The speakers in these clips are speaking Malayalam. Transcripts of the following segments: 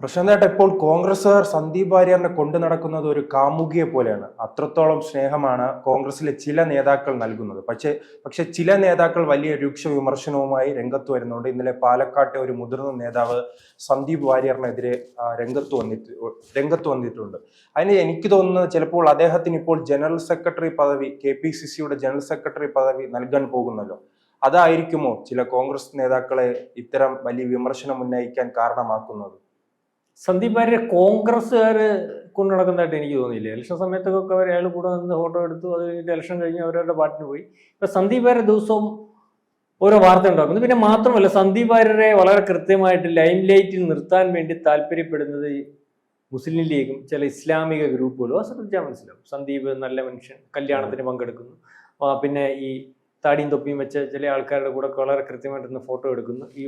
പ്രശാന്തേട്ട ഇപ്പോൾ കോൺഗ്രസ്സുകാർ സന്ദീപ് വാര്യറിനെ കൊണ്ടു നടക്കുന്നത് ഒരു കാമുകിയെ പോലെയാണ്. അത്രത്തോളം സ്നേഹമാണ് കോൺഗ്രസിലെ ചില നേതാക്കൾ നൽകുന്നത്. പക്ഷേ പക്ഷെ ചില നേതാക്കൾ വലിയ രൂക്ഷ വിമർശനവുമായി രംഗത്ത് വരുന്നുണ്ട്. ഇന്നലെ പാലക്കാട്ടെ ഒരു മുതിർന്ന നേതാവ് സന്ദീപ് വാര്യറിനെതിരെ രംഗത്ത് വന്നിട്ട് രംഗത്ത് വന്നിട്ടുണ്ട്. അതിന് എനിക്ക് തോന്നുന്നത് ചിലപ്പോൾ അദ്ദേഹത്തിന് ഇപ്പോൾ ജനറൽ സെക്രട്ടറി പദവി കെ പി സി സിയുടെ ജനറൽ സെക്രട്ടറി പദവി നൽകാൻ പോകുന്നല്ലോ. അതായിരിക്കുമോ ചില കോൺഗ്രസ് നേതാക്കളെ ഇത്തരം വലിയ വിമർശനം ഉന്നയിക്കാൻ കാരണമാക്കുന്നത്? സന്ദീപ് വാര്യരെ കോൺഗ്രസ്സുകാർ കൊണ്ടു നടക്കുന്നതായിട്ട് എനിക്ക് തോന്നിയില്ല. ഇലക്ഷൻ സമയത്തൊക്കെ അവർ അയാൾ കൂടെ നിന്ന് ഫോട്ടോ എടുത്തു അത് കഴിഞ്ഞിട്ട് ഇലക്ഷൻ കഴിഞ്ഞ് അവരവരുടെ പാട്ടിന് പോയി. ഇപ്പൊ സന്ദീപ് വാര്യർ ദിവസവും ഓരോ വാർത്ത ഉണ്ടാക്കുന്നു പിന്നെ മാത്രമല്ല സന്ദീപ് വാര്യരെ വളരെ കൃത്യമായിട്ട് ലൈം ലൈറ്റിൽ നിർത്താൻ വേണ്ടി താല്പര്യപ്പെടുന്നത് മുസ്ലിം ലീഗും ചില ഇസ്ലാമിക ഗ്രൂപ്പുകളും. അത് ശ്രദ്ധിച്ചാൽ മനസ്സിലാവും. സന്ദീപ് നല്ല മനുഷ്യൻ കല്യാണത്തിന് പങ്കെടുക്കുന്നു. പിന്നെ ഈ താടിയും തൊപ്പിയും വെച്ച ചില ആൾക്കാരുടെ കൂടെ വളരെ കൃത്യമായിട്ട് നിന്ന് ഫോട്ടോ എടുക്കുന്നു. ഈ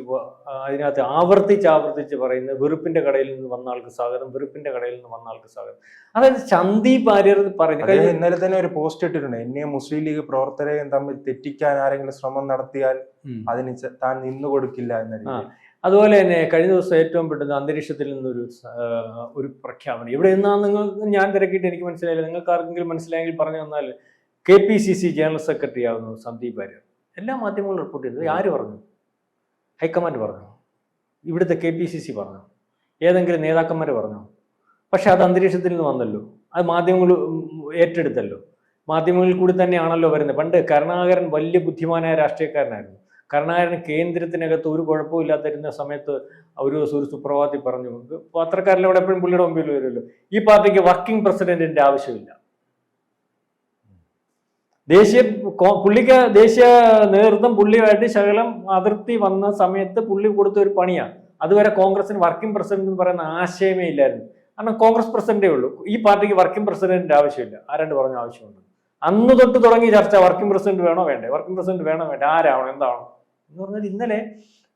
അതിനകത്ത് ആവർത്തിച്ച് ആവർത്തിച്ച് പറയുന്നത് വെറുപ്പിന്റെ കടയിൽ നിന്ന് വന്ന ആൾക്ക് സ്വാഗതം വെറുപ്പിന്റെ കടയിൽ നിന്ന് വന്ന ആൾക്ക് സ്വാഗതം. അതായത് സന്ദീപ് ആര്യർ പറഞ്ഞു ഇന്നലെ തന്നെ ഒരു പോസ്റ്റ് ഇട്ടിട്ടുണ്ട്. എന്നെ മുസ്ലിം ലീഗ് പ്രവർത്തകരെയും തമ്മിൽ തെറ്റിക്കാൻ ആരെങ്കിലും ശ്രമം നടത്തിയാൽ. അതിന് താൻ നിന്നു കൊടുക്കില്ല എന്ന അതുപോലെ തന്നെ കഴിഞ്ഞ ദിവസം ഏറ്റവും പെട്ടെന്ന് അന്തരീക്ഷത്തിൽ നിന്നൊരു ഒരു പ്രഖ്യാപനം. ഇവിടെ നിന്നാ നിങ്ങൾ ഞാൻ തിരക്കിയിട്ട് എനിക്ക് മനസ്സിലായില്ല. നിങ്ങൾക്ക് ആർക്കെങ്കിലും മനസ്സിലായെങ്കിൽ പറഞ്ഞു തന്നാൽ K P C C general secretary ആവുന്നു സന്ദീപ് വാര്യർ. എല്ലാ മാധ്യമങ്ങളും റിപ്പോർട്ട് ചെയ്തത് ആര് പറഞ്ഞു? ഹൈക്കമാൻഡ് പറഞ്ഞു. ഇവിടുത്തെ കെ പി സി സി പറഞ്ഞു. ഏതെങ്കിലും നേതാക്കന്മാർ പറഞ്ഞു. പക്ഷെ അത് അന്തരീക്ഷത്തിൽ നിന്ന് വന്നല്ലോ. അത് മാധ്യമങ്ങൾ ഏറ്റെടുത്തല്ലോ. മാധ്യമങ്ങളിൽ കൂടി തന്നെയാണല്ലോ വരുന്നത്. പണ്ട് കരുണാകരൻ വലിയ ബുദ്ധിമാനായ രാഷ്ട്രീയക്കാരനായിരുന്നു. കരുണാകരൻ കേന്ദ്രത്തിനകത്ത് ഒരു കുഴപ്പമില്ലാതിരുന്ന സമയത്ത് ഒരു ദിവസം ഒരു സുപ്രഭാതി പറഞ്ഞു പത്രക്കാരിൽ അവിടെ എപ്പോഴും പുള്ളിയുടെ മുമ്പിൽ വരുമല്ലോ. ഈ പാർട്ടിക്ക് വർക്കിംഗ് പ്രസിഡന്റിന്റെ ആവശ്യമില്ല. ദേശീയ പുള്ളിക്ക് ദേശീയ നേതൃത്വം പുള്ളിയുമായിട്ട് ശകലം അതിർത്തി വന്ന സമയത്ത് പുള്ളി കൊടുത്ത ഒരു പണിയാണ് അതുവരെ കോൺഗ്രസിന് വർക്കിംഗ് പ്രസിഡന്റ് എന്ന് പറയുന്ന ആശയമേ ഇല്ലായിരുന്നു. കാരണം കോൺഗ്രസ് പ്രസിഡന്റേ ഉള്ളൂ. ഈ പാർട്ടിക്ക് വർക്കിംഗ് പ്രസിഡന്റിന്റെ ആവശ്യമില്ല. ആരാണ്ട് പറഞ്ഞ ആവശ്യമുണ്ട്. അന്ന് തൊട്ട് തുടങ്ങിയ ചർച്ച വർക്കിംഗ് പ്രസിഡന്റ് വേണോ വേണ്ടേ? വർക്കിംഗ് പ്രസിഡന്റ് വേണോ വേണ്ട? ആരാവണം? എന്താവണം? എന്ന് പറഞ്ഞാൽ ഇന്നലെ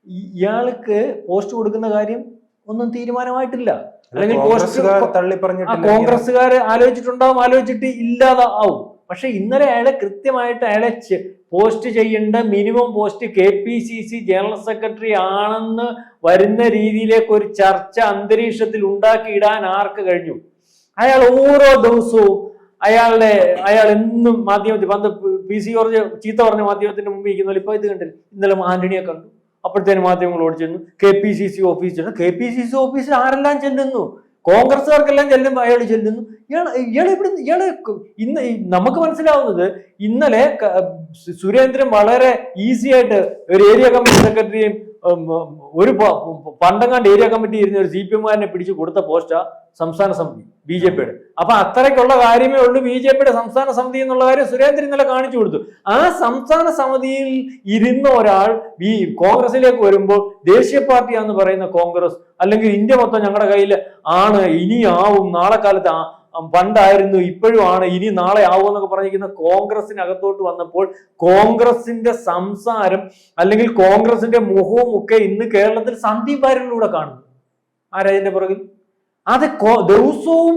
ഇയാൾക്ക് പോസ്റ്റ് കൊടുക്കുന്ന കാര്യം ഒന്നും തീരുമാനമായിട്ടില്ല. അല്ലെങ്കിൽ പോസ്റ്റ് തള്ളി പറഞ്ഞിട്ടില്ല കോൺഗ്രസ്സുകാർ ആലോചിച്ചിട്ടുണ്ടാവും ആലോചിച്ചിട്ട് ഇല്ലാതെ ആവും പക്ഷെ ഇന്നലെ അയാളെ കൃത്യമായിട്ട് അയാളെ പോസ്റ്റ് ചെയ്യേണ്ട minimum post K P C C general secretary ആണെന്ന് വരുന്ന രീതിയിലേക്ക് ഒരു ചർച്ച അന്തരീക്ഷത്തിൽ ഉണ്ടാക്കിയിടാൻ ആർക്ക് കഴിഞ്ഞു? അയാൾ ഓരോ ദിവസവും അയാളുടെ അയാൾ എന്നും മാധ്യമത്തിൽ പന്ത് പി സി ജോർജ് ചീത്ത പറഞ്ഞ മാധ്യമത്തിന്റെ മുമ്പിൽ ഇരിക്കുന്ന ഇപ്പൊ ഇത് കണ്ടില്ല. ഇന്നലെ ആന്റണിയെ കണ്ടു. അപ്പോഴത്തേനും മാധ്യമങ്ങൾ ഓടി ചെന്നു. കെ പി സി സി ഓഫീസിൽ കെ പി സി സി ഓഫീസിൽ ആരെല്ലാം ചെല്ലുന്നു? കോൺഗ്രസ്സുകാർക്കെല്ലാം ചെല്ലുമ്പോൾ അയാൾ ചെല്ലുന്നു. ഇയാൾ ഇയാൾ ഇവിടെ ഇയാൾ ഇന്ന് നമുക്ക് മനസ്സിലാവുന്നത് ഇന്നലെ സുരേന്ദ്രൻ വളരെ ഈസി ആയിട്ട് ഒരു ഏരിയ കമ്മിറ്റി സെക്രട്ടറിയും ഒരു പണ്ടങ്ങാണ്ട് ഏരിയ കമ്മിറ്റി ഇരുന്ന ഒരു സി പി എമ്മുകാരനെ പിടിച്ച് കൊടുത്ത പോസ്റ്റാ സംസ്ഥാന സമിതി ബി ജെ പിയുടെ അപ്പൊ അത്രയ്ക്കുള്ള കാര്യമേ ഉള്ളൂ ബി ജെ പിയുടെ സംസ്ഥാന സമിതി എന്നുള്ള കാര്യം സുരേന്ദ്രൻ ഇന്നലെ കാണിച്ചു കൊടുത്തു. ആ സംസ്ഥാന സമിതിയിൽ ഇരുന്ന ഒരാൾ ഈ കോൺഗ്രസിലേക്ക് വരുമ്പോൾ ദേശീയ പാർട്ടിയാന്ന് പറയുന്ന കോൺഗ്രസ് അല്ലെങ്കിൽ ഇന്ത്യ മൊത്തം ഞങ്ങളുടെ കയ്യിൽ ആണ് ഇനിയാവും നാളെ കാലത്ത് പണ്ടായിരുന്നു ഇപ്പോഴും ആണ്. ഇനി നാളെ ആവുമോ എന്നൊക്കെ പറഞ്ഞിരിക്കുന്ന കോൺഗ്രസിനകത്തോട്ട് വന്നപ്പോൾ കോൺഗ്രസിന്റെ സംസാരം അല്ലെങ്കിൽ കോൺഗ്രസിന്റെ മുഖവും ഒക്കെ ഇന്ന് കേരളത്തിൽ സന്ദീപ് വാര്യനിലൂടെ കാണുന്നു. ആരാ ഇതിന്റെ പുറകിൽ? അത് ദിവസവും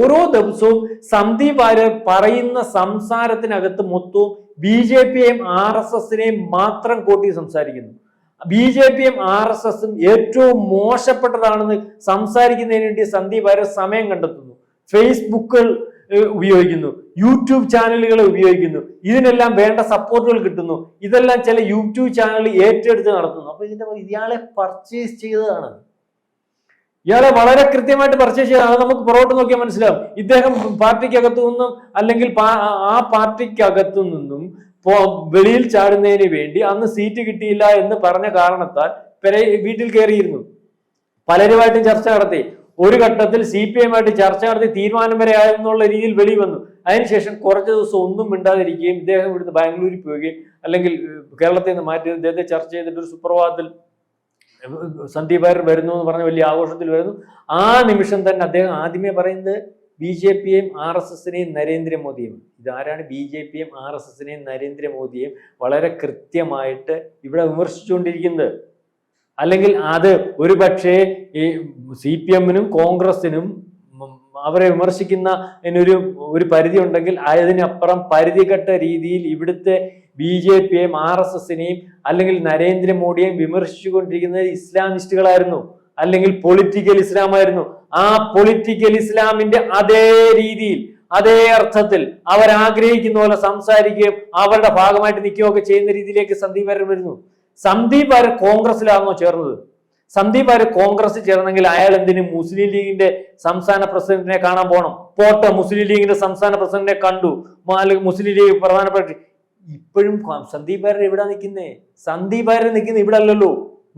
ഓരോ ദിവസവും സന്ദീപ് വാര്യർ പറയുന്ന സംസാരത്തിനകത്ത് മൊത്തവും ബി ജെ പിയെയും ആർ എസ് എസിനെയും മാത്രം കൂട്ടി സംസാരിക്കുന്നു. ബി ജെ പിയും ആർ എസ് എസും ഏറ്റവും മോശപ്പെട്ടതാണെന്ന് സംസാരിക്കുന്നതിന് വേണ്ടി സന്ദീപ് വാര്യർ സമയം കണ്ടെത്തുന്നു. ഫേസ്ബുക്കുകൾ ഉപയോഗിക്കുന്നു. യൂട്യൂബ് ചാനലുകൾ ഉപയോഗിക്കുന്നു. ഇതിനെല്ലാം വേണ്ട സപ്പോർട്ടുകൾ കിട്ടുന്നു. ഇതെല്ലാം ചില യൂട്യൂബ് ചാനൽ ഏറ്റെടുത്ത് നടത്തുന്നു. അപ്പൊ ഇതിന്റെ ഇയാളെ പർച്ചേസ് ചെയ്തതാണ്. ഇയാളെ വളരെ കൃത്യമായിട്ട് പർച്ചേസ് ചെയ്തതാണ്. നമുക്ക് പുറകോട്ട് നോക്കിയാൽ മനസ്സിലാവും. ഇദ്ദേഹം പാർട്ടിക്കകത്തു നിന്നും അല്ലെങ്കിൽ ആ പാർട്ടിക്കകത്തു നിന്നും വെളിയിൽ ചാടുന്നതിന് വേണ്ടി അന്ന് സീറ്റ് കിട്ടിയില്ല എന്ന് പറഞ്ഞ കാരണത്താൽ വീട്ടിൽ കയറിയിരുന്നു. പലരുമായിട്ടും ചർച്ച നടത്തി. ഒരു ഘട്ടത്തിൽ സി പി എമ്മായിട്ട് ചർച്ച നടത്തി തീരുമാനം വരെ ആയെന്നുള്ള രീതിയിൽ വെളി വന്നു. അതിനുശേഷം കുറച്ച് ദിവസം ഒന്നും മിണ്ടാതിരിക്കുകയും ഇദ്ദേഹം ഇവിടുന്ന് ബാംഗ്ലൂരിൽ പോവുകയും അല്ലെങ്കിൽ കേരളത്തിൽ നിന്ന് മാറ്റി ഇദ്ദേഹത്തെ ചർച്ച ചെയ്തിട്ട് ഒരു സുപ്രഭാതത്തിൽ സന്ദീപ് വാര്യർ വരുന്നു എന്ന് പറഞ്ഞ വലിയ ആഘോഷത്തിൽ വരുന്നു. ആ നിമിഷം തന്നെ അദ്ദേഹം ആദ്യമേ പറയുന്നത് ബി ജെ പിയെയും ആർ എസ് എസിനെയും നരേന്ദ്രമോദിയും ഇതാരാണ് ബി ജെ പിയും ആർ എസ് എസിനെയും നരേന്ദ്രമോദിയെയും വളരെ കൃത്യമായിട്ട് ഇവിടെ വിമർശിച്ചുകൊണ്ടിരിക്കുന്നത്? അല്ലെങ്കിൽ അത് ഒരു പക്ഷേ ഈ സി പി എമ്മിനും കോൺഗ്രസിനും അവരെ വിമർശിക്കുന്ന ഒരു ഒരു പരിധി ഉണ്ടെങ്കിൽ അതിനപ്പുറം പരിധികെട്ട രീതിയിൽ ഇവിടുത്തെ ബി ജെ പിയെയും ആർ എസ് എസിനെയും അല്ലെങ്കിൽ നരേന്ദ്രമോദിയെയും വിമർശിച്ചുകൊണ്ടിരിക്കുന്നത് ഇസ്ലാമിസ്റ്റുകളായിരുന്നു. അല്ലെങ്കിൽ പൊളിറ്റിക്കൽ ഇസ്ലാമായിരുന്നു ആ പൊളിറ്റിക്കൽ ഇസ്ലാമിന്റെ അതേ രീതിയിൽ അതേ അർത്ഥത്തിൽ അവരാഗ്രഹിക്കുന്ന പോലെ സംസാരിക്കുകയും അവരുടെ ഭാഗമായിട്ട് നിൽക്കുകയൊക്കെ ചെയ്യുന്ന രീതിയിലേക്ക് സന്ദീപരൻ വരുന്നു. സന്ദീപ് ആര് കോൺഗ്രസിലാണോ ചേർന്നത്? സന്ദീപ് ആര് കോൺഗ്രസ് ചേർന്നെങ്കിൽ അയാൾ എന്തിന് മുസ്ലിം ലീഗിന്റെ സംസ്ഥാന പ്രസിഡന്റിനെ കാണാൻ പോകണം പോട്ടെ മുസ്ലിം ലീഗിന്റെ സംസ്ഥാന പ്രസിഡന്റിനെ കണ്ടു. മുസ്ലിം ലീഗ് പ്രധാനപ്പെട്ട ഇപ്പോഴും സന്ദീപ് വാര്യർ എവിടെ നിൽക്കുന്നേ സന്ദീപ് വാര്യർ നിൽക്കുന്ന ഇവിടെ അല്ലല്ലോ.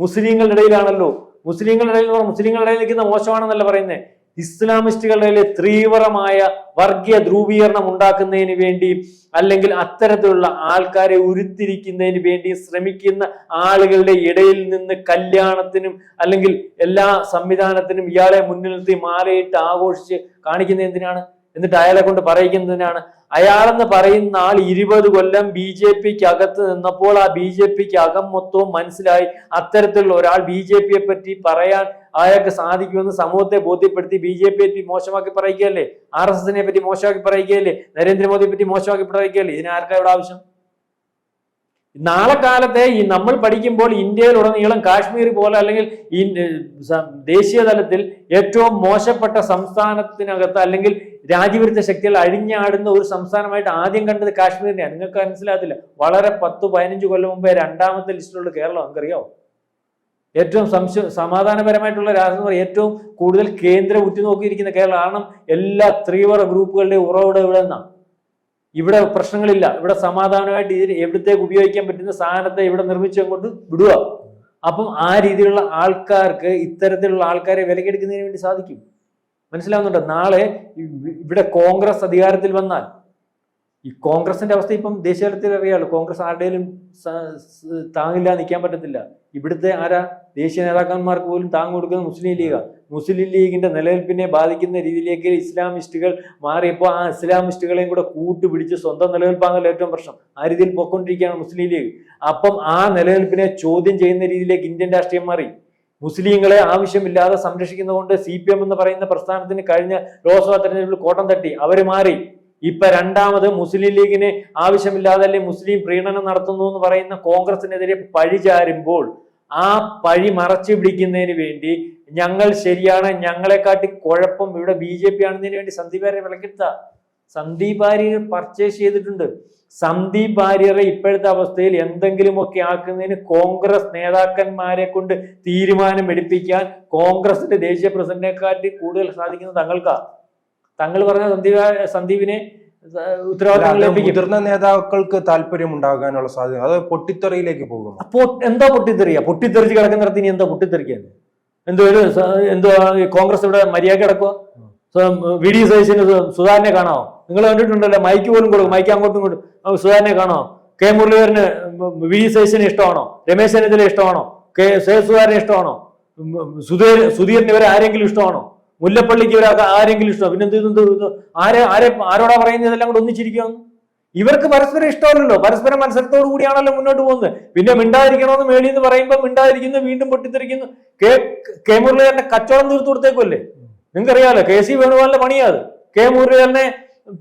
മുസ്ലിങ്ങളുടെ ഇടയിലാണല്ലോ. മുസ്ലിങ്ങളുടെ ഇടയിൽ മുസ്ലിങ്ങളുടെ ഇടയിൽ നിൽക്കുന്ന മോശമാണെന്നല്ല പറയുന്നത് ഇസ്ലാമിസ്റ്റുകളുടെ തീവ്രമായ വർഗീയ ധ്രുവീകരണം ഉണ്ടാക്കുന്നതിന് വേണ്ടി അല്ലെങ്കിൽ അത്തരത്തിലുള്ള ആൾക്കാരെ ഉരുത്തിരിക്കുന്നതിന് വേണ്ടി ശ്രമിക്കുന്ന ആളുകളുടെ ഇടയിൽ നിന്ന് കല്യാണത്തിനും അല്ലെങ്കിൽ എല്ലാ സംവിധാനത്തിനും ഇയാളെ മുന്നിൽ നിർത്തി മാലയിട്ട് ആഘോഷിച്ച് കാണിക്കുന്നത് എന്തിനാണ്? എന്നിട്ട് അയാളെ കൊണ്ട് പറയിക്കുന്നതിനാണ് അയാളെന്ന് പറയുന്ന ആൾ ഇരുപത് കൊല്ലം ബി ജെ പിക്ക് അകത്ത് നിന്നപ്പോൾ ആ ബി ജെ പിക്ക് അകം മൊത്തവും മനസ്സിലായി. അത്തരത്തിലുള്ള ഒരാൾ ബി ജെ പിയെ പറ്റി പറയാൻ അയാൾക്ക് സാധിക്കുമെന്ന് സമൂഹത്തെ ബോധ്യപ്പെടുത്തി ബി ജെ പിയെ പറ്റി മോശമാക്കി പറയുകയല്ലേ? ആർ എസ് എസിനെ പറ്റി മോശമാക്കി പറയുകയല്ലേ? നരേന്ദ്രമോദിയെ പറ്റി മോശമാക്കി പറയുകയല്ലേ? ഇതിന് ആർക്കാ ഇവിടെ ആവശ്യം? നാളെ കാലത്തെ ഈ നമ്മൾ പഠിക്കുമ്പോൾ ഇന്ത്യയിലുടനീളം കാശ്മീർ പോലെ അല്ലെങ്കിൽ ഈ ദേശീയ തലത്തിൽ ഏറ്റവും മോശപ്പെട്ട സംസ്ഥാനത്തിനകത്ത് അല്ലെങ്കിൽ രാജ്യവിരുദ്ധ ശക്തികൾ അഴിഞ്ഞാടുന്ന ഒരു സംസ്ഥാനമായിട്ട് ആദ്യം കണ്ടത് കാശ്മീരിനെയാണ്. നിങ്ങൾക്ക് മനസ്സിലാകത്തില്ല. വളരെ പത്ത് പതിനഞ്ച് കൊല്ലം മുമ്പേ രണ്ടാമത്തെ ലിസ്റ്റിലുള്ള കേരളം. നിങ്ങൾക്കറിയാവോ ഏറ്റവും സംശ സമാധാനപരമായിട്ടുള്ള രാജ്യം ഏറ്റവും കൂടുതൽ കേന്ദ്രം ഉറ്റുനോക്കിയിരിക്കുന്ന കേരളം. കാരണം എല്ലാ തീവ്ര ഗ്രൂപ്പുകളുടെയും ഉറവിടം ഇവിടെ നിന്നാണ് ഇവിടെ പ്രശ്നങ്ങളില്ല. ഇവിടെ സമാധാനമായിട്ട് ഇതിന് എവിടത്തേക്ക് ഉപയോഗിക്കാൻ പറ്റുന്ന സാധനത്തെ ഇവിടെ നിർമ്മിച്ചു അങ്ങോട്ട് വിടുക. അപ്പം ആ രീതിയിലുള്ള ആൾക്കാർക്ക് ഇത്തരത്തിലുള്ള ആൾക്കാരെ വിലക്കെടുക്കുന്നതിന് വേണ്ടി സാധിക്കും. മനസ്സിലാവുന്നുണ്ടോ? നാളെ ഇവിടെ കോൺഗ്രസ് അധികാരത്തിൽ വന്നാൽ ഈ കോൺഗ്രസിന്റെ അവസ്ഥ ഇപ്പം ദേശീയ തലത്തിൽ അറിയാലോ. കോൺഗ്രസ് ആരുടെയും താങ്ങില്ല നിൽക്കാൻ പറ്റത്തില്ല. ഇവിടുത്തെ ആരാ? ദേശീയ നേതാക്കന്മാർക്ക് പോലും താങ്ങ് കൊടുക്കുന്നത് മുസ്ലിം ലീഗാ. മുസ്ലിം ലീഗിന്റെ നിലനിൽപ്പിനെ ബാധിക്കുന്ന രീതിയിലേക്ക് ഇസ്ലാമിസ്റ്റുകൾ മാറിയപ്പോൾ ആ ഇസ്ലാമിസ്റ്റുകളെയും കൂടെ കൂട്ടുപിടിച്ച് സ്വന്തം നിലനിൽപ്പാണല്ലോ ഏറ്റവും പ്രശ്നം. ആ രീതിയിൽ പോയിക്കൊണ്ടിരിക്കുകയാണ് മുസ്ലിം ലീഗ്. അപ്പം ആ നിലനിൽപ്പിനെ ചോദ്യം ചെയ്യുന്ന രീതിയിലേക്ക് ഇന്ത്യൻ രാഷ്ട്രീയം മാറി. മുസ്ലിങ്ങളെ ആവശ്യമില്ലാതെ സംരക്ഷിക്കുന്നതുകൊണ്ട് സി പി എം എന്ന് പറയുന്ന പ്രസ്ഥാനത്തിന് കഴിഞ്ഞ ലോക്സഭാ തെരഞ്ഞെടുപ്പിൽ കോട്ടം തട്ടി. അവർ മാറി. ഇപ്പൊ രണ്ടാമത് മുസ്ലിം ലീഗിന് ആവശ്യമില്ലാതെ അല്ലെ മുസ്ലിം പ്രീണനം നടത്തുന്നു എന്ന് പറയുന്ന കോൺഗ്രസിനെതിരെ പഴി ചാരുമ്പോൾ ആ പഴി മറച്ചു പിടിക്കുന്നതിന് വേണ്ടി ഞങ്ങൾ ശരിയാണ് ഞങ്ങളെക്കാട്ടി കുഴപ്പം ഇവിടെ ബി ജെ പി ആണെന്നതിന് വേണ്ടി സന്ദീപ് വാര്യരെ വിളക്കെടുത്ത സന്ദീപ് വാര്യർ പർച്ചേസ് ചെയ്തിട്ടുണ്ട്. സന്ദീപ് വാര്യറെ ഇപ്പോഴത്തെ അവസ്ഥയിൽ എന്തെങ്കിലുമൊക്കെ ആക്കുന്നതിന് കോൺഗ്രസ് നേതാക്കന്മാരെ കൊണ്ട് തീരുമാനം എടുപ്പിക്കാൻ കോൺഗ്രസിന്റെ ദേശീയ പ്രസിഡന്റിനെക്കാട്ടി കൂടുതൽ സാധിക്കുന്നത് തങ്ങൾക്കാ. തങ്ങൾ പറഞ്ഞ സന്ദീപ് സന്ദീപിനെ മുതിർന്ന നേതാക്കൾക്ക് താല്പര്യം ഉണ്ടാകാനുള്ള സാധ്യത. അത് പൊട്ടിത്തെറിയിലേക്ക് പോകും അപ്പോ എന്താ പൊട്ടിത്തെറിയ? പൊട്ടിത്തെറിച്ച് കിടക്കുന്നിടത്ത് ഇനി എന്താ പൊട്ടിത്തെറിക്കാൻ എന്തോ എന്തോ ഈ കോൺഗ്രസ് ഇവിടെ മര്യാദ കിടക്കുക വി ഡി സതീശന് സുധാരനെ കാണാമോ നിങ്ങൾ കണ്ടിട്ടുണ്ടല്ലോ മൈക്ക് പോലും കൊടുക്കും മൈക്ക് അങ്ങോട്ടും ഇങ്ങോട്ടും. സുധാരനെ കാണാമോ കെ മുരളീധരന് വി ഡി സതീശന് ഇഷ്ടമാണോ? രമേശ് ചെന്നിത്തല ഇഷ്ടമാണോ? കെ സേ സുധാകരനെ ഇഷ്ടമാണോ? സുധീർ സുധീറിന് ഇവരെ ആരെങ്കിലും ഇഷ്ടമാണോ? മുല്ലപ്പള്ളിക്ക് ഇവരെ ആരെങ്കിലും ഇഷ്ടമാണോ? പിന്നെ എന്ത് ആരെ ആരെ ആരോടാ പറയുന്നത് ഇതെല്ലാം കൂടെ ഒന്നിച്ചിരിക്കുകയെന്ന് ഇവർക്ക് പരസ്പരം ഇഷ്ടമല്ലല്ലോ. പരസ്പരം മത്സരത്തോടു കൂടിയാണല്ലോ മുന്നോട്ട് പോകുന്നത്. പിന്നെ മിണ്ടാതിരിക്കണമെന്ന് മേളി എന്ന് പറയുമ്പോൾ മിണ്ടാതിരിക്കുന്നു വീണ്ടും പൊട്ടിത്തെറിക്കുന്നു. കെ കെ മുരളീധരന്റെ കച്ചവടം തീർത്തു കൊടുത്തേക്കുമല്ലേ നിങ്ങൾക്കറിയാലോ കെ സി വേണുഗോപാലിന്റെ പണിയാത് കെ മുരളീധരനെ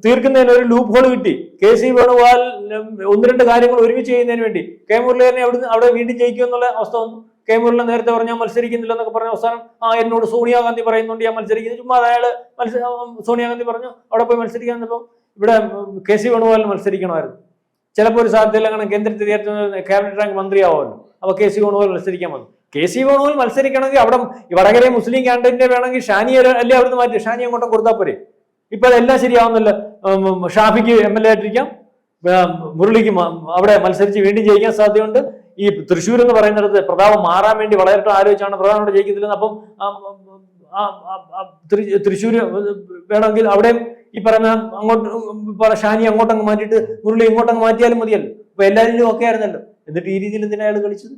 തീർക്കുന്നതിന് ഒരു ലൂപ്പ് ഹോൾ കിട്ടി. കെ സി വേണുഗോപാൽ ഒന്ന് രണ്ട് കാര്യങ്ങൾ ഒരുമിച്ച് ചെയ്യുന്നതിന് വേണ്ടി. കെ മുരളീധരനെ അവിടെ അവിടെ വീണ്ടും ജയിക്കും എന്നുള്ള അവസ്ഥ വന്നു. കെ മുരളീധരൻ നേരത്തെ പറഞ്ഞാൽ മത്സരിക്കുന്നില്ല എന്നൊക്കെ പറഞ്ഞ അവസാനം ആ എന്നോട് സോണിയാഗാന്ധി പറയുന്നുണ്ട് ഞാൻ മത്സരിക്കുന്നു. ചുമ്മാ അയാൾ മത്സര സോണിയാഗാന്ധി പറഞ്ഞു അവിടെ പോയി മത്സരിക്കാൻ ഇവിടെ കെ സി വേണുഗോപാലിന് മത്സരിക്കണമായിരുന്നു. ചിലപ്പോൾ ഒരു സാധ്യതയില്ല കാരണം കേന്ദ്രത്തിൽ ക്യാബിനറ്റ് റാങ്ക് മന്ത്രിയാവുമല്ലോ. അപ്പൊ കെ സി വേണുഗോപാൽ മത്സരിക്കാൻ വന്നു. കെ സി വേണുഗോപാൽ മത്സരിക്കണമെങ്കിൽ അവിടെ വടകര മുസ്ലിം കാൻഡിഡേറ്റിനെ വേണമെങ്കിൽ ഷാനിയെ അല്ലേ അവിടുന്ന് മാറ്റി? ഷാനി അങ്ങോട്ടും കൊടുത്താൽ പോരെ. ഇപ്പൊ അതെല്ലാം ശരിയാവുന്നല്ലോ. ഷാഫിക്ക് എം എൽ എ ആയിട്ടിരിക്കാം. മുരളിക്ക് അവിടെ മത്സരിച്ച് വീണ്ടും ജയിക്കാൻ സാധ്യതയുണ്ട്. ഈ തൃശ്ശൂർ എന്ന് പറയുന്നിടത്ത് പ്രതാപം മാറാൻ വേണ്ടി വളരെ ആലോചിച്ചാണ് പ്രതാപം അവിടെ ജയിക്കത്തില്ലെന്ന് അപ്പം തൃശ്ശൂര് വേണമെങ്കിൽ അവിടെ ഈ പറഞ്ഞ അങ്ങോട്ട് പറ ഷാനി അങ്ങോട്ടങ്ങ് മാറ്റിയിട്ട് മുരളി ഇങ്ങോട്ടങ്ങ് മാറ്റിയാലും മതിയല്ലോ. അപ്പൊ എല്ലാവരിലും ഒക്കെ ആയിരുന്നല്ലോ. എന്നിട്ട് ഈ രീതിയിൽ എന്തിനാ അയാൾ കളിച്ചത്?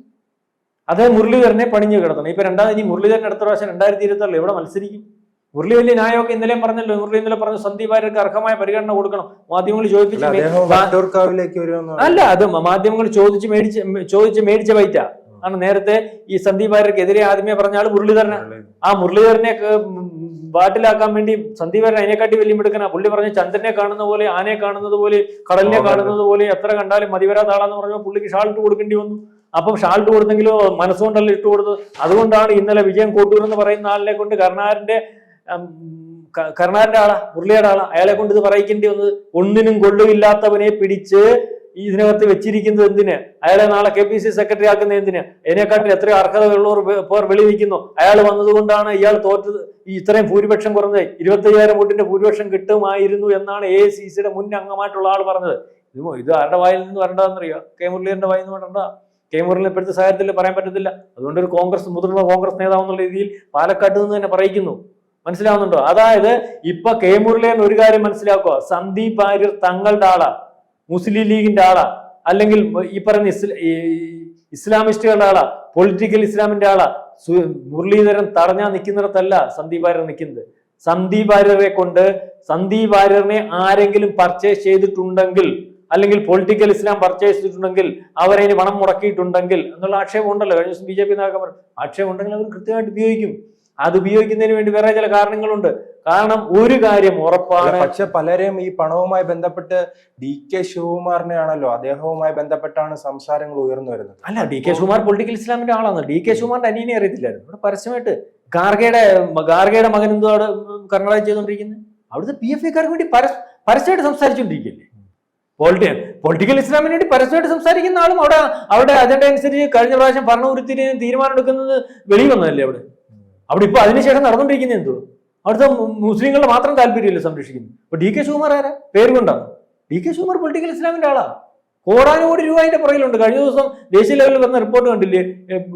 അതേ മുരളീധരനെ പണിഞ്ഞു കിടത്തണം. ഇപ്പൊ രണ്ടാം ഇനി മുരളീധരൻ അടുത്ത പ്രാവശ്യം രണ്ടായിരത്തി ഇരുപത്തി ആറിൽ എവിടെ മത്സരിക്കും? മുരളി വലിയ ന്യായമൊക്കെ ഇന്നലെ പറഞ്ഞല്ലോ. മുരളി ഇന്നലെ പറഞ്ഞു സന്ദീപ് വാര്യർക്ക് അർഹമായ പരിഗണന കൊടുക്കണം. മാധ്യമങ്ങൾ ചോദിപ്പിച്ച് അല്ല അത് മാധ്യമങ്ങൾ ചോദിച്ച് മേടിച്ച് ചോദിച്ച് മേടിച്ച വൈറ്റാ ആണ് നേരത്തെ ഈ സന്ദീപ് വാര്യർക്കെതിരെ ആദ്യമേ പറഞ്ഞ ആൾ മുരളീധരനാണ് ആ മുരളീധരനെ ബാട്ടിലാക്കാൻ വേണ്ടി സന്ദീപൻ അതിനെക്കാട്ടി വലിയ മിടുക്കനാ. പുള്ളി പറഞ്ഞ ചന്ദ്രനെ കാണുന്ന പോലെ ആനയെ കാണുന്നത് പോലെ കടലിനെ കാണുന്നത് പോലെ എത്ര കണ്ടാലും മതിവരാത്ത ആളാന്ന് പറഞ്ഞപ്പോൾ പുള്ളിക്ക് ഷാൾട്ട് കൊടുക്കേണ്ടി വന്നു. അപ്പം ഷാൾട്ട് കൊടുത്തെങ്കിലോ മനസ്സുകൊണ്ടല്ല ഇട്ട് കൊടുത്തത്. അതുകൊണ്ടാണ് ഇന്നലെ വിജയം കോട്ടൂർ എന്ന് പറയുന്ന ആളിനെ കൊണ്ട് കരുണാകരന്റെ കർണാരന്റെ ക- കരുണാകരന്റെ ആളാ മുരളിയുടെ ആളാ. അയാളെ കൊണ്ട് ഇത് പറയിക്കേണ്ടി വന്നത് ഒന്നിനും കൊള്ളുമില്ലാത്തവനെ പിടിച്ച് ഈ ഇതിനകത്ത് വെച്ചിരിക്കുന്നത് എന്തിന്? അയാളെ നാളെ കെ പി സി സെക്രട്ടറി ആക്കുന്ന എന്തിന്? അതിനെക്കാട്ടിൽ എത്രയോ അർഹതയുള്ളവർ പേർ വെളി നിൽക്കുന്നു. അയാൾ വന്നതുകൊണ്ടാണ് ഇയാൾ തോറ്റത്. ഈ ഇത്രയും ഭൂരിപക്ഷം കുറഞ്ഞത്. ഇരുപത്തയ്യായിരം വോട്ടിന്റെ ഭൂരിപക്ഷം കിട്ടുമായിരുന്നു എന്നാണ് എ സി സിയുടെ മുൻ അംഗമായിട്ടുള്ള ആൾ പറഞ്ഞത്. ഇത് ഇത് ആരുടെ വായിൽ നിന്ന് വരണ്ടെന്നറിയോ കെ മുരളീധരന്റെ വായിൽ നിന്ന് വരണ്ട കെ മുരളീധരൻ ഇപ്പോഴത്തെ സാഹചര്യത്തിൽ പറയാൻ പറ്റത്തില്ല. അതുകൊണ്ട് ഒരു കോൺഗ്രസ് മുതിർന്ന കോൺഗ്രസ് നേതാവ് എന്നുള്ള രീതിയിൽ പാലക്കാട്ട് നിന്ന് തന്നെ പറയിക്കുന്നു. മനസ്സിലാവുന്നുണ്ടോ? അതായത് ഇപ്പൊ കെ മുരളീധരൻ ഒരു കാര്യം മനസ്സിലാക്കുക. സന്ദീപ് ആര്യർ തങ്ങളുടെ ആളാ. മുസ്ലിം ലീഗിന്റെ ആളാ. അല്ലെങ്കിൽ ഈ പറയുന്ന ഇസ്ലാമിസ്റ്റുകളുടെ ആളാ. പൊളിറ്റിക്കൽ ഇസ്ലാമിന്റെ ആളാ. മുരളീധരൻ തടഞ്ഞാ നിൽക്കുന്നിടത്തല്ല സന്ദീപ് വാര്യർ നിൽക്കുന്നത്. സന്ദീപ് വാര്യരെ കൊണ്ട് സന്ദീപ് വാര്യറിനെ ആരെങ്കിലും പർച്ചേസ് ചെയ്തിട്ടുണ്ടെങ്കിൽ അല്ലെങ്കിൽ പൊളിറ്റിക്കൽ ഇസ്ലാം പർച്ചേസ് ചെയ്തിട്ടുണ്ടെങ്കിൽ അവരതിന് പണം മുടക്കിയിട്ടുണ്ടെങ്കിൽ എന്നുള്ള ആക്ഷേപം ഉണ്ടല്ലോ. കഴിഞ്ഞ ദിവസം ബി ജെ പി നേതാക്കന്മാർ ആക്ഷേപം ഉണ്ടെങ്കിൽ അവർ കൃത്യമായിട്ട് ഉപയോഗിക്കും. അത് ഉപയോഗിക്കുന്നതിന് വേണ്ടി വേറെ ചില കാരണങ്ങളുണ്ട്. കാരണം ഒരു കാര്യം ഉറപ്പാണ്. പക്ഷെ പലരെയും ഈ പണവുമായി ബന്ധപ്പെട്ട് ഡി കെ ശിവകുമാറിനെ ആണല്ലോ അദ്ദേഹവുമായി ബന്ധപ്പെട്ടാണ് സംസാരങ്ങൾ ഉയർന്നു വരുന്നത്. അല്ല ഡി കെ ശിവകുമാർ പൊളിറ്റിക്കൽ ഇസ്ലാമിന്റെ ആളാണ്. ഡി കെ ശിവകുമാറിന്റെ അനിയനെ അറിയത്തില്ലായിരുന്നു. ഇവിടെ പരസ്യമായിട്ട് ഗാർഗയുടെ ഗാർഗയുടെ മകൻ എന്തുവാട് കർണാടക ചെയ്തുകൊണ്ടിരിക്കുന്നത്? അവിടുത്തെ പി എഫ് ഐക്കാർക്ക് വേണ്ടി പരസ് പരസ്യമായിട്ട് സംസാരിച്ചുകൊണ്ടിരിക്കില്ലേ പൊളിറ്റിക്കൽ പൊളിറ്റിക്കൽ ഇസ്ലാമിന് വേണ്ടി പരസ്യമായിട്ട് സംസാരിക്കുന്ന ആളും അവിടെ അവിടെ അജണ്ട അനുസരിച്ച് കഴിഞ്ഞ പ്രാവശ്യം ഭരണപുരത്തിന് തീരുമാനം എടുക്കുന്നത് വെളിയിൽ വന്നതല്ലേ അവിടെ? അവിടെ ഇപ്പൊ അതിനുശേഷം നടന്നുകൊണ്ടിരിക്കുന്നത് എന്തോ അവിടുത്തെ മുസ്ലിങ്ങളുടെ മാത്രം താല്പര്യമല്ലേ സംരക്ഷിക്കുന്നു ഇപ്പൊ ഡി കെ ശിവകുമാർ ആരാ? പേര് കൊണ്ടാണ് ഡി കെ ശിവകുമാർ പൊളിറ്റിക്കൽ ഇസ്ലാമിന്റെ ആളാ. കോടാനുകോടി രൂപ അതിന്റെ പുറകിലുണ്ട്. കഴിഞ്ഞ ദിവസം ദേശീയ ലെവലിൽ വന്ന റിപ്പോർട്ട് കണ്ടില്ലേ?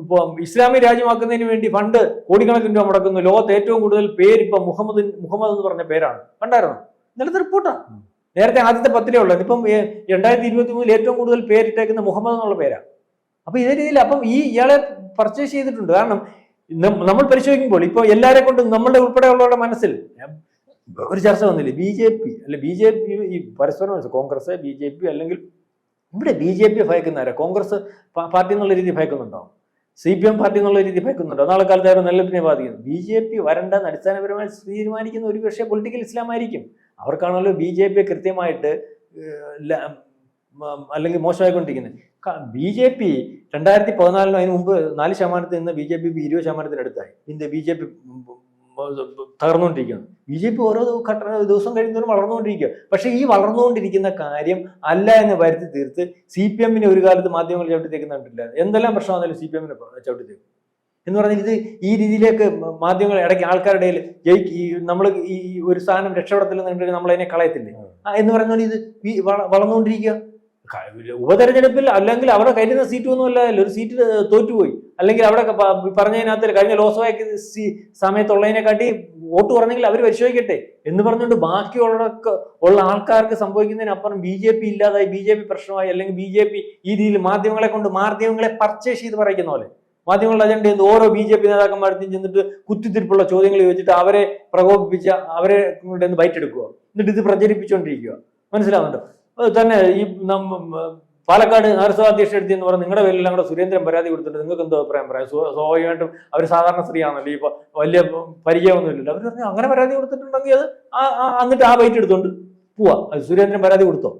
ഇപ്പൊ ഇസ്ലാമി രാജ്യമാക്കുന്നതിന് വേണ്ടി ഫണ്ട് കോടിക്കണക്കിന് രൂപ മുടക്കുന്നു. ലോകത്ത് ഏറ്റവും കൂടുതൽ പേര് ഇപ്പൊ മുഹമ്മദ് മുഹമ്മദ് എന്ന് പറഞ്ഞ പേരാണ്. കണ്ടായിരുന്നു? ഇന്നലത്തെ റിപ്പോർട്ടാണ് നേരത്തെ ആദ്യത്തെ പത്തിലേ ഉള്ളത് ഇപ്പം രണ്ടായിരത്തി ഇരുപത്തി മൂന്നിൽ ഏറ്റവും കൂടുതൽ പേരിട്ടേക്കുന്ന മുഹമ്മദ് എന്നുള്ള പേരാണ് അപ്പൊ ഇതേ രീതിയിൽ അപ്പം ഈ ഇയാളെ പർച്ചേസ് ചെയ്തിട്ടുണ്ട്. കാരണം നമ്മൾ പരിശോധിക്കുമ്പോൾ ഇപ്പോൾ എല്ലാരെ കൊണ്ടും നമ്മളുടെ ഉൾപ്പെടെയുള്ളവരുടെ മനസ്സിൽ ഒരു ചർച്ച വന്നില്ല? ബി ജെ പി അല്ലെ ബി ജെ പി ഈ പരസ്പരം കോൺഗ്രസ് ബി ജെ പി അല്ലെങ്കിൽ ഇവിടെ ബി ജെ പി ഭയക്കുന്നവരെ കോൺഗ്രസ് പാർട്ടി എന്നുള്ള രീതി ഭയക്കുന്നുണ്ടോ? സി പി എം പാർട്ടി എന്നുള്ള രീതി ഭയക്കുന്നുണ്ടോ? നാളെ കാലത്ത് അവരെ നിലനിൽപ്പിനെ ബാധിക്കുന്നു. ബി ജെ പി വരണ്ടെന്ന് അടിസ്ഥാനപരമായി തീരുമാനിക്കുന്ന ഒരു പക്ഷേ പൊളിറ്റിക്കൽ ഇസ്ലാം ആയിരിക്കും. അവർക്കാണല്ലോ ബി ജെ പി കൃത്യമായിട്ട് അല്ലെങ്കിൽ മോശമായിക്കൊണ്ടിരിക്കുന്നത്. ബി ജെ പി രണ്ടായിരത്തി പതിനാലിനും അതിന് മുമ്പ് നാല് ശതമാനത്തിൽ നിന്ന് ബി ജെ പി ഇരുപത് ശതമാനത്തിനടുത്തായി ഇന്ത്യ ബി ജെ പി തകർന്നുകൊണ്ടിരിക്കുകയാണ്. ബി ജെ പി ഓരോ ഘട്ട ദിവസം കഴിയുന്നവരും വളർന്നുകൊണ്ടിരിക്കുക പക്ഷേ ഈ വളർന്നുകൊണ്ടിരിക്കുന്ന കാര്യം അല്ല എന്ന് വരുത്തി തീർത്ത് സി പി എമ്മിനെ ഒരു കാലത്ത് മാധ്യമങ്ങൾ ചവിട്ടി തേക്കുന്ന കണ്ടില്ല എന്തെല്ലാം പ്രശ്നം വന്നാലും സി പി എമ്മിനെ ചവിട്ടി തേക്കും എന്ന് പറഞ്ഞാൽ ഇത് ഈ രീതിയിലേക്ക് മാധ്യമങ്ങൾ ഇടയ്ക്ക് ആൾക്കാരുടെ ഇടയിൽ ജയിക്ക് ഈ നമ്മൾ ഈ ഒരു സാധനം രക്ഷപ്പെടത്തില്ലെന്നുണ്ടെങ്കിൽ നമ്മൾ അതിനെ കളയത്തില്ലേ? എന്ന് പറയുന്നത് ഇത് വളർന്നുകൊണ്ടിരിക്കുക ഉപതെരഞ്ഞെടുപ്പിൽ അല്ലെങ്കിൽ അവിടെ കരുതുന്ന സീറ്റ് ഒന്നും അല്ല ഒരു സീറ്റ് തോറ്റുപോയി. അല്ലെങ്കിൽ അവിടെ പറഞ്ഞതിനകത്ത് കഴിഞ്ഞ ലോക്സഭ സമയത്തുള്ളതിനെക്കാട്ടി വോട്ട് കുറഞ്ഞെങ്കിൽ അവർ പരിശോധിക്കട്ടെ. എന്ന് പറഞ്ഞുകൊണ്ട് ബാക്കിയുള്ളവർക്ക് ഉള്ള ആൾക്കാർക്ക് സംഭവിക്കുന്നതിനപ്പുറം ബി ജെ പി ഇല്ലാതായി ബി ജെ പി പ്രശ്നമായി അല്ലെങ്കിൽ ബി ജെ പി ഈ രീതിയിൽ മാധ്യമങ്ങളെ കൊണ്ട് മാധ്യമങ്ങളെ പർച്ചേസ് ചെയ്ത് പറയിക്കുന്ന പോലെ. മാധ്യമങ്ങളുടെ അജണ്ട എന്ത്? ഓരോ ബി ജെ പി നേതാക്കന്മാർക്കും ചെന്നിട്ട് കുത്തിത്തിരിപ്പുള്ള ചോദ്യങ്ങൾ ചോദിച്ചിട്ട് അവരെ പ്രകോപിപ്പിച്ച അവരെ കൊണ്ട് ബൈറ്റ് എടുക്കുക എന്നിട്ട് ഇത് പ്രചരിപ്പിച്ചുകൊണ്ടിരിക്കുക. മനസ്സിലാവുന്നുണ്ടോ? തന്നെ ഈ പാലക്കാട് നഗരസഭാ അധ്യക്ഷ എന്ന് പറഞ്ഞാൽ നിങ്ങളുടെ പേരിൽ ഞങ്ങളുടെ സുരേന്ദ്രൻ പരാതി കൊടുത്തിട്ടുണ്ട്. നിങ്ങൾക്ക് എന്തോ അഭിപ്രായം പറയാം? സ്വ- സ്വാഭാവികമായിട്ടും അവർ സാധാരണ സ്ത്രീയാണല്ലോ. ഈ വലിയ പരിചയമൊന്നുമില്ലല്ലോ. അവർ പറഞ്ഞു അങ്ങനെ പരാതി കൊടുത്തിട്ടുണ്ടെങ്കിൽ അത് എന്നിട്ട് ആ ബൈറ്റ് എടുത്തോണ്ട് പോവാ. സുരേന്ദ്രൻ പരാതി കൊടുത്തോ?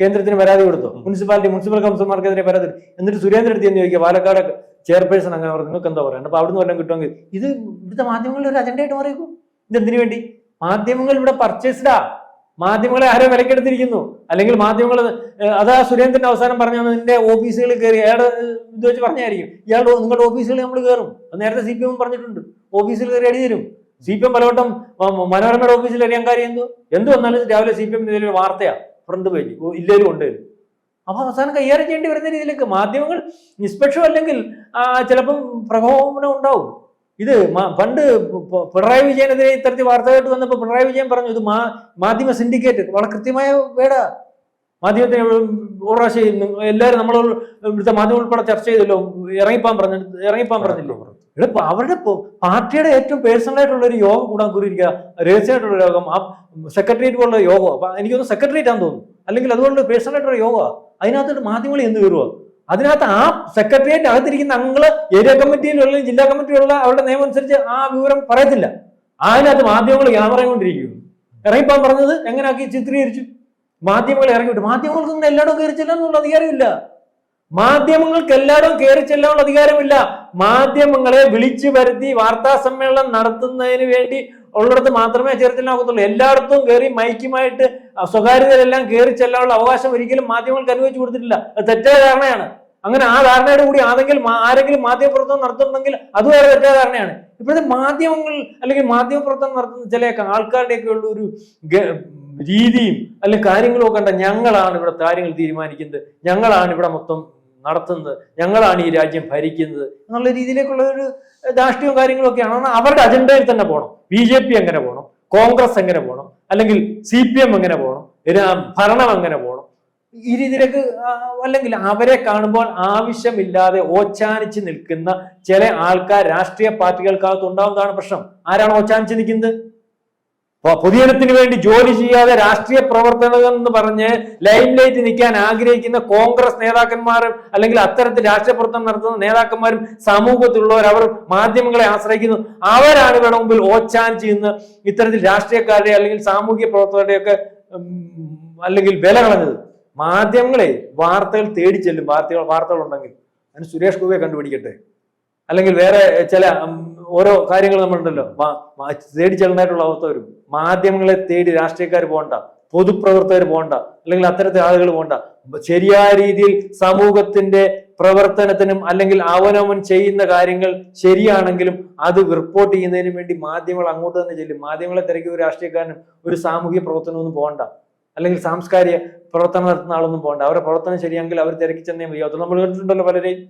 കേന്ദ്രത്തിന് പരാതി കൊടുത്തോ? മുനിസിപ്പാലിറ്റി മുനിസിപ്പൽ കൗൺസിലർമാർക്കെതിരെ പരാതി. എന്നിട്ട് സുരേന്ദ്രൻ എടുത്ത് എന്ന് ചോദിക്കുക പാലക്കാട് ചെയർപേഴ്സൺ അങ്ങനെ പറഞ്ഞു. നിങ്ങൾക്ക് എന്താ പറയുന്നത് അപ്പൊ അവിടുന്ന് വല്ലതും കിട്ടുമെങ്കിൽ ഇത് ഇവിടുത്തെ മാധ്യമങ്ങളുടെ ഒരു അജണ്ടയായിട്ട് മാറിയേക്കും. ഇതെന്തിനു വേണ്ടി? മാധ്യമങ്ങൾ ഇവിടെ പർച്ചേസ്ഡാ മാധ്യമങ്ങളെ ആരോ വിലക്കെടുത്തിരിക്കുന്നു. അല്ലെങ്കിൽ മാധ്യമങ്ങൾ അതാ സുരേന്ദ്രൻ അവസാനം പറഞ്ഞു നിന്റെ ഓഫീസുകളിൽ കയറി. അയാൾ ഇത് വെച്ച് പറഞ്ഞായിരിക്കും. ഇയാളുടെ നിങ്ങളുടെ ഓഫീസുകളിൽ നമ്മൾ കയറും. അത് നേരത്തെ സി പി എം പറഞ്ഞിട്ടുണ്ട്. ഓഫീസിൽ കയറി അടി തരും. സി പി എം പലവട്ടം മനോരമയുടെ ഓഫീസിൽ അറിയാൻ കാര്യം എന്തോ എന്ത് വന്നാലും രാവിലെ സി പി എമ്മിന് ഒരു വാർത്തയാണ് ഫ്രണ്ട് പേജ്. ഇല്ലേലും കൊണ്ടുവരും അപ്പൊ അവസാനം കൈകാര്യം ചെയ്യേണ്ടി വരുന്ന രീതിയിലേക്ക് മാധ്യമങ്ങൾ നിഷ്പക്ഷം അല്ലെങ്കിൽ ചിലപ്പം പ്രകോപനം ഉണ്ടാവും. ഇത് പണ്ട് പിണറായി വിജയനെതിരെ ഇത്തരത്തിൽ വാർത്തയായിട്ട് വന്നപ്പോൾ പിണറായി വിജയൻ പറഞ്ഞു ഇത് മാ- മാധ്യമ സിൻഡിക്കേറ്റ്. വളരെ കൃത്യമായ വേടാ. മാധ്യമത്തിന് ഒരു പ്രാവശ്യം എല്ലാവരും നമ്മൾ ഇവിടുത്തെ മാധ്യമ ഉൾപ്പെടെ ചർച്ച ചെയ്തല്ലോ ഇറങ്ങിപ്പാൻ പറഞ്ഞു ഇറങ്ങിപ്പാൻ പറഞ്ഞില്ലേ? ഇവിടെ അവരുടെ പാർട്ടിയുടെ ഏറ്റവും പേഴ്സണൽ ആയിട്ടുള്ള ഒരു യോഗം കൂടാൻ കൂടിയിരിക്കുക രഹസ്യമായിട്ടുള്ള യോഗം ആ സെക്രട്ടേറിയറ്റ് പോലുള്ള യോഗം. അപ്പൊ എനിക്കൊന്ന് സെക്രട്ടേറിയറ്റ് ആണെന്ന് തോന്നുന്നു. അല്ലെങ്കിൽ അതുകൊണ്ട് പേഴ്സണൽ ആയിട്ടുള്ള യോഗമാണ് അതിനകത്തോട്ട് മാധ്യമങ്ങൾ എന്ത് കയറുക അതിനകത്ത് ആ സെക്രട്ടേറിയറ്റ് അകത്തിരിക്കുന്ന അംഗങ്ങൾ ഏരിയ കമ്മിറ്റിയിലുള്ള ജില്ലാ കമ്മിറ്റിയിലുള്ള അവരുടെ നിയമം അനുസരിച്ച് ആ വിവരം പറയത്തില്ല. അതിനകത്ത് മാധ്യമങ്ങൾ ക്യാമറ കൊണ്ടിരിക്കും ഇറങ്ങിപ്പാൻ പറഞ്ഞത് എങ്ങനെയാക്കി ചിത്രീകരിച്ചു? മാധ്യമങ്ങൾ ഇറങ്ങിവിട്ടു. മാധ്യമങ്ങൾക്കൊന്നും എല്ലായിടവും കയറി ചെല്ലാനുള്ള അധികാരമില്ല. മാധ്യമങ്ങൾക്ക് എല്ലാവരും കയറി ചെല്ലാനുള്ള അധികാരമില്ല. മാധ്യമങ്ങളെ വിളിച്ചു വരുത്തി വാർത്താ സമ്മേളനം നടത്തുന്നതിന് വേണ്ടി ഉള്ളിടത്ത് മാത്രമേ ചേർത്തിലാകത്തുള്ളൂ എല്ലായിടത്തും കയറി മൈക്കുമായിട്ട് സ്വകാര്യതയിലെല്ലാം കയറി ചെല്ലാനുള്ള അവകാശം ഒരിക്കലും മാധ്യമങ്ങൾക്ക് അനുവദിച്ചു കൊടുത്തിട്ടില്ല. അത് തെറ്റായ ധാരണയാണ്. അങ്ങനെ ആ ധാരണയുടെ കൂടി ആരെങ്കിലും ആരെങ്കിലും മാധ്യമ പ്രവർത്തനം നടത്തുന്നുണ്ടെങ്കിൽ അത് വേറെ തെറ്റായ ധാരണയാണ്. ഇപ്പോഴത്തെ മാധ്യമങ്ങൾ അല്ലെങ്കിൽ മാധ്യമ പ്രവർത്തനം നടത്തുന്ന ചില ആൾക്കാരുടെയൊക്കെ ഉള്ള ഒരു രീതിയും അല്ലെങ്കിൽ കാര്യങ്ങളും ഒക്കെ കണ്ട ഞങ്ങളാണ് ഇവിടെ കാര്യങ്ങൾ തീരുമാനിക്കുന്നത്. ഞങ്ങളാണ് ഇവിടെ മൊത്തം നടത്തുന്നത്. ഞങ്ങളാണ് ഈ രാജ്യം ഭരിക്കുന്നത് എന്നുള്ള രീതിയിലേക്കുള്ള ഒരു ധാർഷ്ട്യവും കാര്യങ്ങളൊക്കെയാണ്. അവരുടെ അജണ്ടയിൽ തന്നെ പോകണം. ബി ജെ പി എങ്ങനെ പോകണം? കോൺഗ്രസ് എങ്ങനെ പോകണം? അല്ലെങ്കിൽ സി പി എം എങ്ങനെ പോകണം? ഭരണം എങ്ങനെ പോകണം? ഈ രീതിയിലേക്ക് അല്ലെങ്കിൽ അവരെ കാണുമ്പോൾ ആവശ്യമില്ലാതെ ഓച്ചാനിച്ച് നിൽക്കുന്ന ചില ആൾക്കാർ രാഷ്ട്രീയ പാർട്ടികൾക്കകത്ത് ഉണ്ടാവുന്നതാണ് പ്രശ്നം. ആരാണ് ഓച്ചാനിച്ച് നിൽക്കുന്നത്? പൊതുജനത്തിന് വേണ്ടി ജോലി ചെയ്യാതെ രാഷ്ട്രീയ പ്രവർത്തനം എന്ന് പറഞ്ഞ് ലൈം ലൈറ്റ് നിൽക്കാൻ ആഗ്രഹിക്കുന്ന കോൺഗ്രസ് നേതാക്കന്മാരും അല്ലെങ്കിൽ അത്തരത്തിൽ രാഷ്ട്രീയ പ്രവർത്തനം നടത്തുന്ന നേതാക്കന്മാരും സമൂഹത്തിലുള്ളവർ അവർ മാധ്യമങ്ങളെ ആശ്രയിക്കുന്നു. അവരാണ് ഇവിടെ മുമ്പിൽ ഓച്ചാൻ ചെയ്യുന്ന ഇത്തരത്തിൽ രാഷ്ട്രീയക്കാരുടെ അല്ലെങ്കിൽ സാമൂഹിക പ്രവർത്തകരുടെയൊക്കെ അല്ലെങ്കിൽ വില കളഞ്ഞത്. മാധ്യമങ്ങളെ വാർത്തകൾ തേടി ചെല്ലും വാർത്തകൾ വാർത്തകൾ ഉണ്ടെങ്കിൽ അതിന് സുരേഷ് ഗോപിയെ കണ്ടുപിടിക്കട്ടെ. അല്ലെങ്കിൽ വേറെ ചില ഓരോ കാര്യങ്ങൾ നമ്മളുണ്ടല്ലോ. തേടി ചെല്ലുന്നതായിട്ടുള്ള അവസ്ഥ വരും മാധ്യമങ്ങളെ തേടി രാഷ്ട്രീയക്കാർ പോകണ്ട. പൊതുപ്രവർത്തകർ പോകണ്ട. അല്ലെങ്കിൽ അത്തരത്തിൽ ആളുകൾ പോകണ്ട. ശരിയായ രീതിയിൽ സമൂഹത്തിന്റെ പ്രവർത്തനത്തിനും അല്ലെങ്കിൽ അവനവൻ ചെയ്യുന്ന കാര്യങ്ങൾ ശരിയാണെങ്കിലും അത് റിപ്പോർട്ട് ചെയ്യുന്നതിന് വേണ്ടി മാധ്യമങ്ങൾ അങ്ങോട്ട് തന്നെ ചെല്ലും. മാധ്യമങ്ങളെ തിരക്കി ഒരു രാഷ്ട്രീയക്കാരനും ഒരു സാമൂഹിക പ്രവർത്തനമൊന്നും പോകണ്ട. അല്ലെങ്കിൽ സാംസ്കാരിക പ്രവർത്തനം നടത്തുന്ന ആളൊന്നും പോകണ്ട. അവരുടെ പ്രവർത്തനം ശരിയാണെങ്കിൽ അവർ തിരക്കി ചെന്നേ മതിയാവത്തുള്ളൂ. നമ്മൾ കണ്ടിട്ടുണ്ടല്ലോ പലരെയും.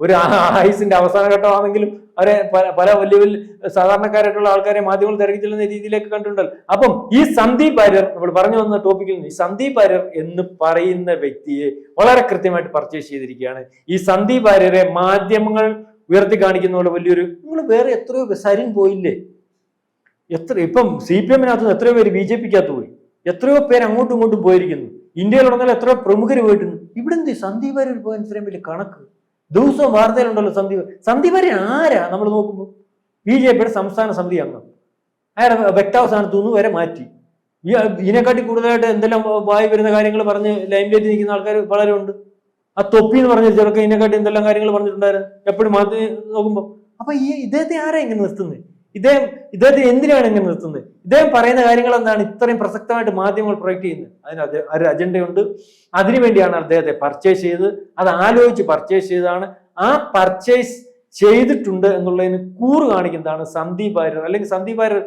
ഒരു ആയുസിന്റെ അവസാന ഘട്ടമാണെങ്കിലും അവരെ പല വലിയ വലിയ സാധാരണക്കാരായിട്ടുള്ള ആൾക്കാരെ മാധ്യമങ്ങൾ തിരക്കി ചെല്ലുന്ന രീതിയിലേക്ക് കണ്ടിട്ടുണ്ടല്ലോ അപ്പം ഈ സന്ദീപ് വാര്യർ നമ്മൾ പറഞ്ഞു വന്ന ടോപ്പിക്കിൽ നിന്ന് ഈ സന്ദീപ് വാര്യർ എന്ന് പറയുന്ന വ്യക്തിയെ വളരെ കൃത്യമായിട്ട് പർച്ചേസ് ചെയ്തിരിക്കുകയാണ്. ഈ സന്ദീപ് വാര്യരെ മാധ്യമങ്ങൾ ഉയർത്തി കാണിക്കുന്ന പോലെ വലിയൊരു നിങ്ങൾ വേറെ എത്രയോ സരിൻ പോയില്ലേ? എത്ര ഇപ്പം സി പി എമ്മിനകത്ത് എത്രയോ പേര് ബി ജെ പിക്കകത്ത് പോയി. എത്രയോ പേര് അങ്ങോട്ടും ഇങ്ങോട്ടും പോയിരിക്കുന്നു. ഇന്ത്യയിലുടനീളം എത്രയോ പ്രമുഖർ പോയിട്ടുണ്ട്. ഇവിടെ എന്ത് സന്ദീപ് വാര്യർ പോകാൻ ഇത്രയും വലിയ കണക്ക്? ദിവസവും വാർത്തയിലുണ്ടല്ലോ സന്ദീപ്. സന്ദീപ് വാര്യർ ആരാ നമ്മൾ നോക്കുമ്പോൾ ബി ജെ പിയുടെ സംസ്ഥാന സമിതി അംഗം. അയാളെ വ്യക്താവസ്ഥാനത്തു നിന്ന് വരെ മാറ്റി. ഇതിനെക്കാട്ടി കൂടുതലായിട്ട് എന്തെല്ലാം വായി വരുന്ന കാര്യങ്ങൾ പറഞ്ഞ് ലൈംലൈറ്റ് നിൽക്കുന്ന ആൾക്കാർ വളരെ ഉണ്ട് ആ തൊപ്പി എന്ന് പറഞ്ഞ ചെറുക്കൻ ഇതിനെക്കാട്ടി എന്തെല്ലാം കാര്യങ്ങൾ പറഞ്ഞിട്ടുണ്ടായിരുന്നു? എപ്പോഴും മാറ്റി നോക്കുമ്പോൾ അപ്പൊ ഈ ഇദ്ദേഹത്തെ ആരാ ഇങ്ങനെ നിർത്തുന്നത് ഇദ്ദേഹം ഇദ്ദേഹത്തെ എന്തിനാണ് ഇങ്ങനെ നിർത്തുന്നത്? ഇദ്ദേഹം പറയുന്ന കാര്യങ്ങൾ എന്താണ് ഇത്രയും പ്രസക്തമായിട്ട് മാധ്യമങ്ങൾ പ്രൊജക്ട് ചെയ്യുന്നത്. അതിന് അത് ഒരു അജണ്ടയുണ്ട്. അതിനുവേണ്ടിയാണ് അദ്ദേഹത്തെ പർച്ചേസ് ചെയ്ത് അത് ആലോചിച്ച് പർച്ചേസ് ചെയ്തതാണ്. ആ പർച്ചേസ് ചെയ്തിട്ടുണ്ട് എന്നുള്ളതിന് കൂറ് കാണിക്കുന്നതാണ് സന്ദീപ് വാര്യർ. അല്ലെങ്കിൽ സന്ദീപ് വാര്യർ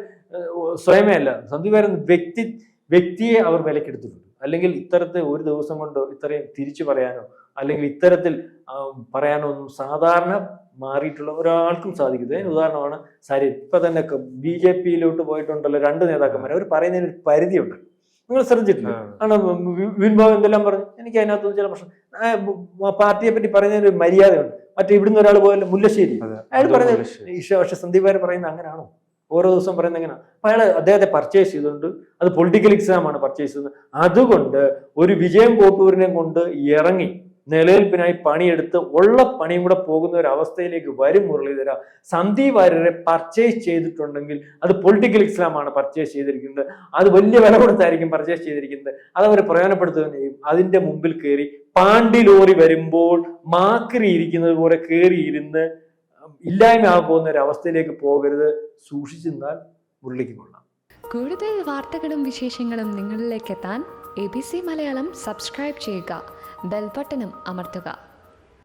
സ്വയമേ അല്ല. സന്ദീപ് വാര്യർ വ്യക്തി വ്യക്തിയെ അവർ വിലക്കെടുത്തിട്ടുണ്ട്. അല്ലെങ്കിൽ ഇത്തരത്തിൽ ഒരു ദിവസം കൊണ്ടോ ഇത്രയും തിരിച്ചു പറയാനോ അല്ലെങ്കിൽ ഇത്തരത്തിൽ പറയാനോ ഒന്നും സാധാരണ മാറിയിട്ടുള്ള ഒരാൾക്കും സാധിക്കുന്നത് അതിന് ഉദാഹരണമാണ് സാരി ഇപ്പൊ തന്നെ ബി ജെ പിയിലോട്ട് പോയിട്ടുണ്ടല്ലോ രണ്ട് നേതാക്കന്മാർ അവർ പറയുന്നതിന് ഒരു പരിധിയുണ്ട്. നിങ്ങൾ ശ്രദ്ധിച്ചിട്ടില്ല? ആണ്? വിൻബാബ് എന്തെല്ലാം പറഞ്ഞു. എനിക്ക് അതിനകത്ത് ചില പ്രശ്നം. പാർട്ടിയെ പറ്റി പറയുന്നതിന് ഒരു മര്യാദയുണ്ട്. മറ്റേ ഇവിടുന്ന് ഒരാൾ പോയല്ലോ മുല്ലശ്ശേരി. അയാൾ പറയുന്നത് പക്ഷെ സന്ദീപ് വാര്യർ പറയുന്നത് അങ്ങനെയാണോ ഓരോ ദിവസം പറയുന്നത് എങ്ങനെ അപ്പൊ അയാൾ അദ്ദേഹത്തെ പർച്ചേസ് ചെയ്തുകൊണ്ട് അത് പൊളിറ്റിക്കൽ എക്സാം ആണ് പർച്ചേസ് ചെയ്തത്. അതുകൊണ്ട് ഒരു വിജയം കോട്ടൂരിനെ കൊണ്ട് ഇറങ്ങി. നിലനിൽപ്പിനായി പണിയെടുത്ത് ഉള്ള പണിയും കൂടെ പോകുന്ന ഒരു അവസ്ഥയിലേക്ക് വരും മുരളീധര. സന്ദീപ് വാര്യരെ പർച്ചേസ് ചെയ്തിട്ടുണ്ടെങ്കിൽ അത് പൊളിറ്റിക്കൽ ഇസ്ലാമാണ് പർച്ചേസ് ചെയ്തിരിക്കുന്നത്. അത് വലിയ വില കൊടുത്തായിരിക്കും പർച്ചേസ് ചെയ്തിരിക്കുന്നത്. അത് അവർ പ്രയോജനപ്പെടുത്തുകയും അതിന്റെ മുമ്പിൽ കയറി പാണ്ടി ലോറി വരുമ്പോൾ മാക്രി ഇരിക്കുന്നത് പോലെ കയറി ഇരുന്ന് പോകുന്ന ഒരു അവസ്ഥയിലേക്ക് പോകരുത്. സൂക്ഷിച്ചു നിന്നാൽ മുരളിക്ക് കൊള്ളാം. കൂടുതൽ വാർത്തകളും വിശേഷങ്ങളും നിങ്ങളിലേക്ക് എത്താൻ A B C Malayalam subscribe ചെയ്യുക. ബെൽബട്ടനും അമർത്തുക